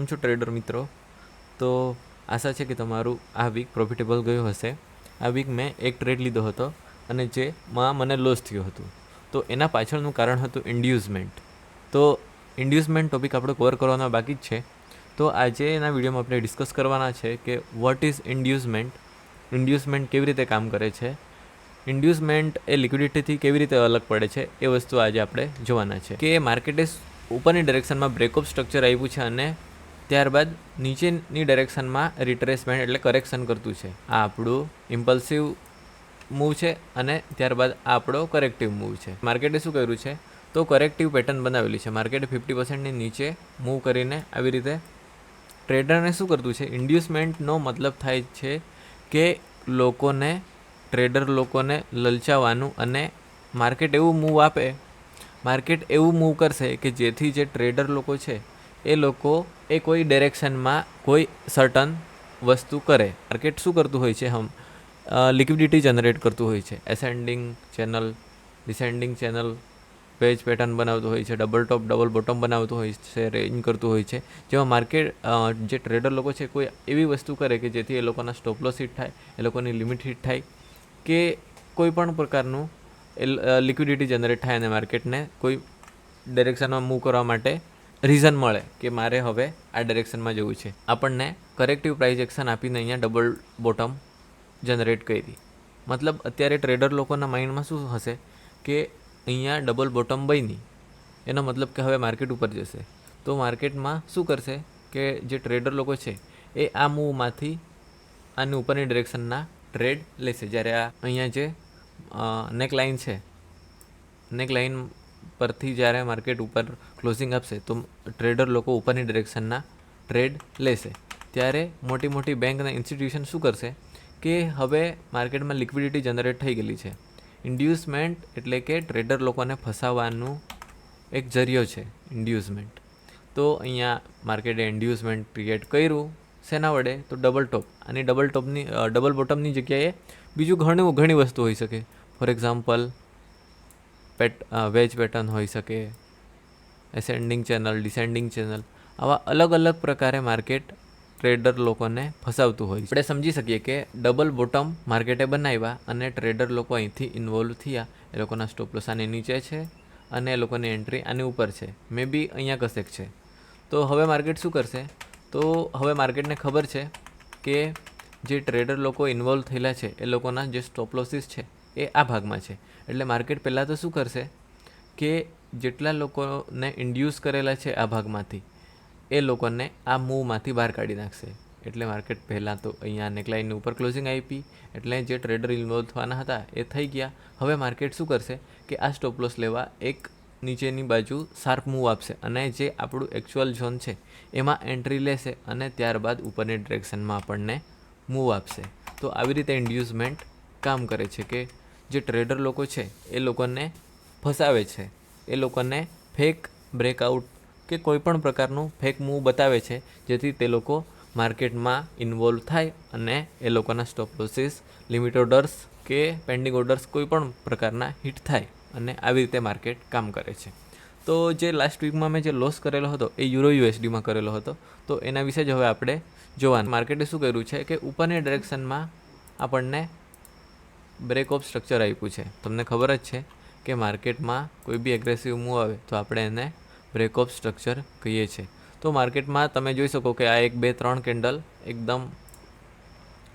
કેમ છો ટ્રેડર મિત્રો? તો આશા છે કે તમારું આ વીક પ્રોફિટેબલ ગયું હશે. આ વીક મેં એક ટ્રેડ લીધો હતો અને જેમાં મને લોસ થયું હતું. તો એના પાછળનું કારણ હતું ઇન્ડ્યુસમેન્ટ તો ઇન્ડ્યુસમેન્ટ ટોપિક આપણે કવર કરવાનો બાકી જ છે. તો આજે એના વિડીયોમાં આપણે ડિસ્કસ કરવાના છે કે વોટ ઇઝ ઇન્ડ્યુઝમેન્ટ ઇન્ડ્યુસમેન્ટ કેવી રીતે કામ કરે છે? ઇન્ડ્યુસમેન્ટ એ લિક્વિડિટીથી કેવી રીતે અલગ પડે છે એ વસ્તુ આજે આપણે જોવાના છે. કે માર્કેટે ઉપરની ડિરેક્શનમાં બ્રેકઅપ સ્ટ્રક્ચર આવ્યું છે અને ત્યારબાદ નીચેની ડાયરેક્શનમાં રિટ્રેસમેન્ટ એટલે કરેક્શન કરતું છે. આ આપણું ઇમ્પલ્સિવ મૂવ છે અને ત્યારબાદ આ આપણો કરેક્ટિવ મૂવ છે. માર્કેટે શું કર્યું છે? તો કરેક્ટિવ પેટર્ન બનાવેલી છે. માર્કેટે ફિફ્ટી પર્સન્ટની નીચે મૂવ કરીને આવી રીતે ટ્રેડરને શું કરતું છે? ઇન્ડ્યુસમેન્ટનો મતલબ થાય છે કે લોકોને ટ્રેડર લોકોને લલચાવવાનું અને માર્કેટ એવું મૂવ આપે, માર્કેટ એવું મૂવ કરશે કે જેથી જે ટ્રેડર લોકો છે એ લોકો એ કોઈ ડિરેક્શનમાં કોઈ સર્ટન વસ્તુ કરે. માર્કેટ શું કરતું હોય છે? હમ લિક્વિડિટી જનરેટ કરતું હોય છે. Ascending channel descending channel page pattern બનાવતું હોય છે. ડબલ ટોપ ડબલ બોટમ બનાવતું હોય છે રેન્જ કરતું હોય છે. જેમાં માર્કેટ જે ટ્રેડર લોકો છે, કોઈ એવી વસ્તુ કરે કે જેથી એ લોકોના સ્ટોપલોસ હિટ થાય, એ લોકોની લિમિટ હિટ થાય, કે કોઈ પણ પ્રકારનું લિક્વિડિટી જનરેટ થાય અને માર્કેટને કોઈ ડિરેક્શનમાં મૂવ કરવા માટે રીઝન મળે કે મારે હવે આ ડિરેક્શનમાં જવું છે. આપણને કરેક્ટિવ પ્રાઇઝ એક્શન આપીને અહીંયા ડબલ બોટમ જનરેટ કરી. મતલબ અત્યારે ટ્રેડર લોકોના માઇન્ડમાં શું હશે કે અહીંયા ડબલ બોટમ બની એનો મતલબ કે હવે માર્કેટ ઉપર જશે. તો માર્કેટમાં શું કરશે કે જે ટ્રેડર લોકો છે એ આ મૂવમાંથી આની ઉપરની ડિરેક્શનના ટ્રેડ લેશે. જ્યારે આ અહીંયા જે નેક લાઇન છે નેક લાઇન પરથી જ્યારે માર્કેટ ઉપર ક્લોઝિંગ આપશે, તો ટ્રેડર લોકો ઉપરની ડિરેક્શનના ટ્રેડ લેશે. ત્યારે મોટી મોટી બેંક અને ઇન્સ્ટિટ્યુશન શું કરશે? કે હવે માર્કેટમાં લિક્વિડિટી જનરેટ થઈ ગયેલી છે. ઇન્ડ્યુસમેન્ટ એટલે કે ટ્રેડર લોકોને ફસાવવાનું એક જરિયો છે ઇન્ડ્યુસમેન્ટ તો અહીંયા માર્કેટે ઇન્ડ્યુસમેન્ટ ક્રિએટ કર્યું, શેના વડે? તો ડબલ ટોપ અને ડબલ ટોપની ડબલ બોટમની જગ્યાએ બીજું ઘણું, ઘણી વસ્તુ હોઈ શકે. ફોર એક્ઝામ્પલ પેટ વેજ પેટર્ન હોઈ શકે એસેન્ડિંગ ચેનલ ડિસેન્ડિંગ ચેનલ આવા અલગ અલગ પ્રકારે માર્કેટ ટ્રેડર લોકોને ફસાવતું હોય આપણે સમજી શકીએ કે ડબલ બોટમ માર્કેટે બનાવ્યા અને ટ્રેડર લોકો અહીંથી ઇન્વોલ્વ થયા. એ લોકોના સ્ટોપલોસ આની નીચે છે અને એ લોકોની એન્ટ્રી આની ઉપર છે. મે બી અહીંયા કશેક છે. તો હવે માર્કેટ શું કરશે? તો હવે માર્કેટને ખબર છે કે જે ટ્રેડર લોકો ઇન્વોલ્વ થયેલા છે એ લોકોના જે સ્ટોપલોસીસ છે એ આ ભાગમાં છે. એટલે માર્કેટ પહેલાં તો શું કરશે કે જેટલા લોકોને ઇન્ડ્યુસ કરેલા છે આ ભાગમાંથી, એ લોકોને આ મૂવમાંથી બહાર કાઢી નાખશે. એટલે માર્કેટ પહેલાં તો અહીંયા નેકલાઇનની ઉપર ક્લોઝિંગ આપી એટલે જે ટ્રેડર ઇન્વોલ્વ થવાના હતા એ થઈ ગયા. હવે માર્કેટ શું કરશે કે આ સ્ટોપ લોસ લેવા એક નીચેની બાજુ શાર્પ મૂવ આપશે અને જે આપણું એકચ્યુઅલ ઝોન છે એમાં એન્ટ્રી લેશે અને ત્યારબાદ ઉપરની ડિરેક્શનમાં આપણને મૂવ આપશે. તો આવી રીતે ઇન્ડ્યુસમેન્ટ કામ કરે છે કે જે ટ્રેડર લોકો છે, એ લોકોને ફસાવે છે. એ લોકોને ફેક બ્રેકઆઉટ કે કોઈ પણ પ્રકારનું ફેક મૂવ બતાવે છે, જેથી તે લોકો માર્કેટમાં ઇન્વોલ્વ થાય અને એ લોકોના સ્ટોપ લોસીસ લિમિટ ઓર્ડર્સ કે પેન્ડિંગ ઓર્ડર્સ કોઈ પણ પ્રકારના હિટ થાય અને આવી રીતે માર્કેટ કામ કરે છે. તો જે લાસ્ટ વીકમાં મેં જે લોસ કરેલો હતો, એ યુરો યુએસડીમાં કરેલો હતો, તો એના વિશે જ હવે આપણે જોવાનું. માર્કેટે શું કર્યું છે કે ઉપરની ડિરેક્શનમાં આપણને બ્રેક ઓફ સ્ટ્રક્ચર આપ્યું છે. તમને ખબર જ છે કે માર્કેટમાં કોઈ બી એગ્રેસિવ મૂવ આવે તો આપણે એને બ્રેક ઓફ સ્ટ્રક્ચર કહીએ છીએ. તો માર્કેટમાં તમે જોઈ શકો કે આ એક, બે, ત્રણ કેન્ડલ એકદમ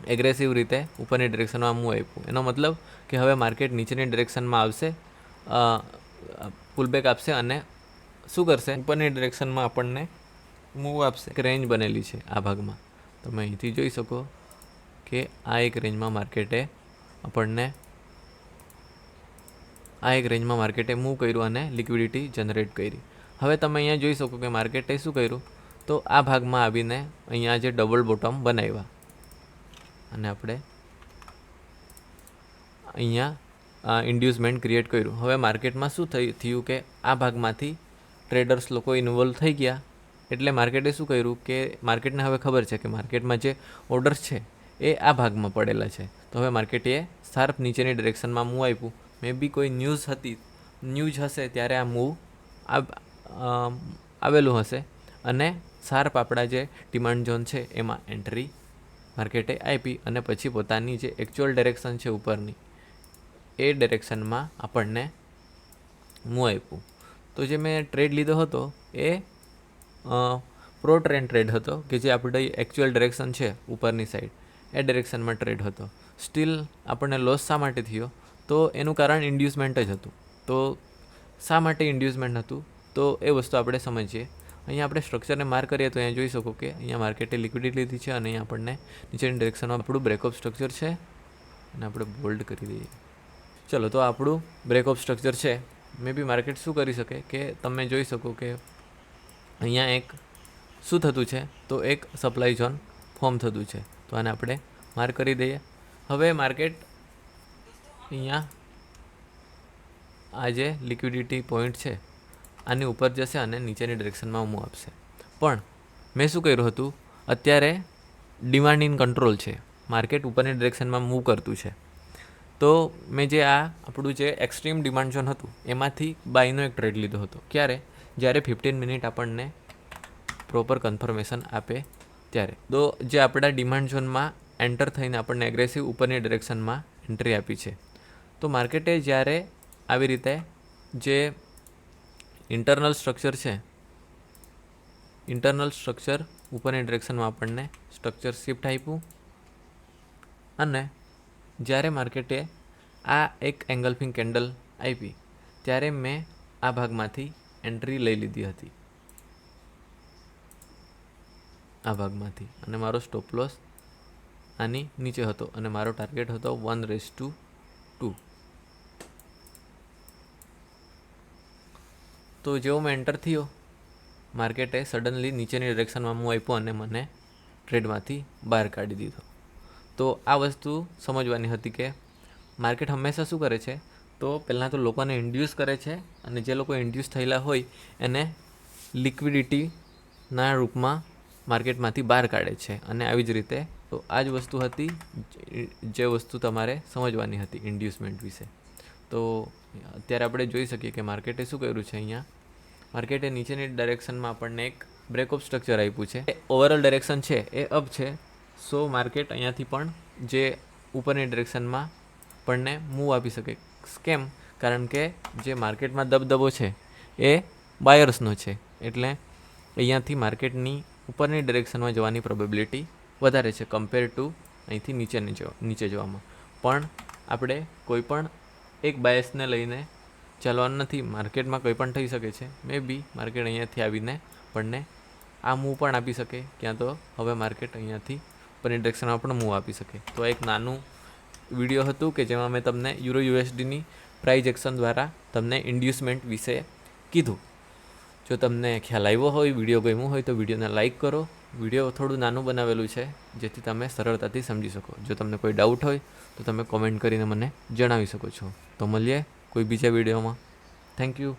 એગ્રેસિવ રીતે ઉપરની ડિરેક્શનમાં મૂવ આપ્યું. એનો મતલબ કે હવે માર્કેટ નીચેની ડિરેક્શનમાં આવશે પુલબેક આપશે અને શું કરશે? ઉપરની ડિરેક્શનમાં આપણને મૂવ આપશે. એક રેન્જ બનેલી છે આ ભાગમાં. તમે અહીંથી જોઈ શકો કે આ એક રેન્જમાં માર્કેટે આપણને આ એક રેન્જમાં માર્કેટે મૂવ કર્યું અને લિક્વિડિટી જનરેટ કરી. હવે તમે અહીંયા જોઈ શકો કે માર્કેટે શું કર્યું? તો આ ભાગમાં આવીને અહીંયા જે ડબલ બોટમ બનાવ્યા. અને આપણે અહીંયા ઇન્ડ્યુસમેન્ટ ક્રિએટ કર્યું. હવે માર્કેટમાં શું થયું થયું કે આ ભાગમાંથી ટ્રેડર્સ લોકો ઇન્વોલ્વ થઈ ગયા. એટલે માર્કેટે શું કર્યું કે માર્કેટને હવે ખબર છે કે માર્કેટમાં જે ઓર્ડર્સ છે એ આ ભાગમાં પડેલા છે. તો હવે માર્કેટે શાર્પ નીચેની ડિરેક્શનમાં મૂવ આપ્યું. મે બી કોઈ ન્યૂઝ હતી ન્યૂઝ હશે ત્યારે આ મૂવ આવેલું હશે. અને શાર્પ આપણા જે ડિમાન્ડ ઝોન છે એમાં એન્ટ્રી માર્કેટે આપી અને પછી પોતાની જે એકચ્યુઅલ ડિરેક્શન છે ઉપરની, એ ડિરેક્શનમાં આપણને મૂવ આપ્યું. તો જે મેં ટ્રેડ લીધો હતો એ પ્રો ટ્રેન ટ્રેડ હતો કે જે આપણે એકચ્યુઅલ ડિરેક્શન છે ઉપરની સાઈડ એ ડિરેક્શનમાં ટ્રેડ હતો. સ્ટીલ આપણને લોસ શા માટે થયો? તો એનું કારણ ઇન્ડ્યુસમેન્ટ જ હતું. તો શા માટે ઇન્ડ્યુસમેન્ટ હતું? તો એ વસ્તુ આપણે સમજીએ. અહીંયા આપણે સ્ટ્રક્ચરને માર્ક કરીએ તો અહીંયા જોઈ શકો કે અહીંયા માર્કેટે લિક્વિડિટી લીધી છે અને અહીંયા આપણને નીચેની ડિરેક્શનમાં આપણું બ્રેકઅપ સ્ટ્રક્ચર છે અને આપણે બોલ્ડ કરી દઈએ. ચલો, તો આપણું બ્રેકઅપ સ્ટ્રક્ચર છે. મે બી માર્કેટ શું કરી શકે? કે તમે જોઈ શકો કે અહીંયા એક શું થતું છે? તો એક સપ્લાય ઝોન ફોર્મ થતું છે. તો આને આપણે માર્ક કરી દઈએ. હવે માર્કેટ અહીંયા આ જે લિક્વિડિટી પોઈન્ટ છે, આની ઉપર જશે અને નીચેની ડિરેક્શનમાં મૂવ આપશે. પણ મેં શું કર્યું હતું? અત્યારે ડિમાન્ડ ઇન કંટ્રોલ છે. માર્કેટ ઉપરની ડિરેક્શનમાં મૂવ કરતું છે. તો મેં જે આ આપણું જે એક્સ્ટ્રીમ ડિમાન્ડ ઝોન હતું, એમાંથી બાયનો એક ટ્રેડ લીધો હતો. ક્યારે? જ્યારે ફિફ્ટીન મિનિટ આપણને પ્રોપર કન્ફર્મેશન આપે ત્યારે. તો જે આપણા ડિમાન્ડ ઝોનમાં એન્ટર થઈને આપણને એગ્રેસિવ ઉપરની ડિરેક્શનમાં એન્ટ્રી આપી છે. તો માર્કેટે જ્યારે આવી રીતે જે ઇન્ટરનલ સ્ટ્રક્ચર છે ઇન્ટરનલ સ્ટ્રક્ચર ઉપરની ડિરેક્શનમાં આપણને સ્ટ્રક્ચર શિફ્ટ આપ્યું અને જ્યારે માર્કેટે આ એક એંગલફિંગ કેન્ડલ આપી, ત્યારે મેં આ ભાગમાંથી એન્ટ્રી લઈ લીધી હતી. આ ભાગમાંથી અને મારો સ્ટોપ લોસ આની નીચે હતો અને મારો ટાર્ગેટ હતો વન રેસ ટુ ટુ તો જેવો મેં એન્ટર થયો માર્કેટે સડનલી નીચેની ડિરેક્શનમાં મૂવ આપ્યો અને મને ટ્રેડમાંથી બહાર કાઢી દીધો. તો આ વસ્તુ સમજવાની હતી કે માર્કેટ હંમેશા શું કરે છે? તો પહેલાં તો લોકોને ઇન્ડ્યુસ કરે છે અને જે લોકો ઇન્ડ્યુસ થયેલા હોય એને લિક્વિડિટીના રૂપમાં માર્કેટમાંથી બહાર કાઢે છે અને આવી જ રીતે તો આ જ વસ્તુ હતી, જે વસ્તુ તમારે સમજવાની હતી ઇન્ડ્યુસમેન્ટ વિશે. તો અત્યારે આપણે જોઈ શકીએ કે માર્કેટે શું કર્યું છે અહીંયા? માર્કેટે નીચેની ડાયરેક્શનમાં આપણને એક બ્રેકઅપ સ્ટ્રક્ચર આપ્યું છે. ઓવરઓલ ડાયરેક્શન છે, એ અપ છે. સો માર્કેટ અહીંયાથી પણ જે ઉપરની ડિરેક્શનમાં આપણને મૂવ આપી શકે. કેમ? કારણ કે જે માર્કેટમાં દબદબો છે, એ બાયર્સનો છે. એટલે અહીંયાથી માર્કેટની ઉપરની ડિરેક્શનમાં જવાની પ્રોબેબિલિટી વધારે છે કમ્પેર ટુ અહીંથી નીચે નીચે નીચે જવામાં. પણ આપણે કોઈ પણ એક બાયસને લઈને ચાલવાનું નથી. માર્કેટમાં કંઈ પણ થઈ શકે છે. મે બી માર્કેટ અહીંયાથી આવીને આપણને આ મૂવ પણ આપી શકે. ક્યાં તો હવે માર્કેટ અહીંયાથી ઉપરની ડિરેક્શનમાં પણ મૂવ આપી શકે. તો એક નાનું વીડિયો હતું કે જેમાં મેં તમને યુરો યુએસડીની પ્રાઇઝ એક્શન દ્વારા તમને ઇન્ડ્યુસમેન્ટ વિશે કીધું. જો તમને ખ્યાલ આવ્યો હોય વીડિયો ગમ્યો હોય તો વિડીયોને લાઇક કરો. વીડિયો થોડું નાનું બનાવેલું છે, જેથી તમે સરળતાથી સમજી શકો. જો તમને કોઈ ડાઉટ હોય, તો તમે કોમેન્ટ કરીને મને જણાવી શકો છો. તો મળીએ કોઈ બીજા વિડીયોમાં. Thank you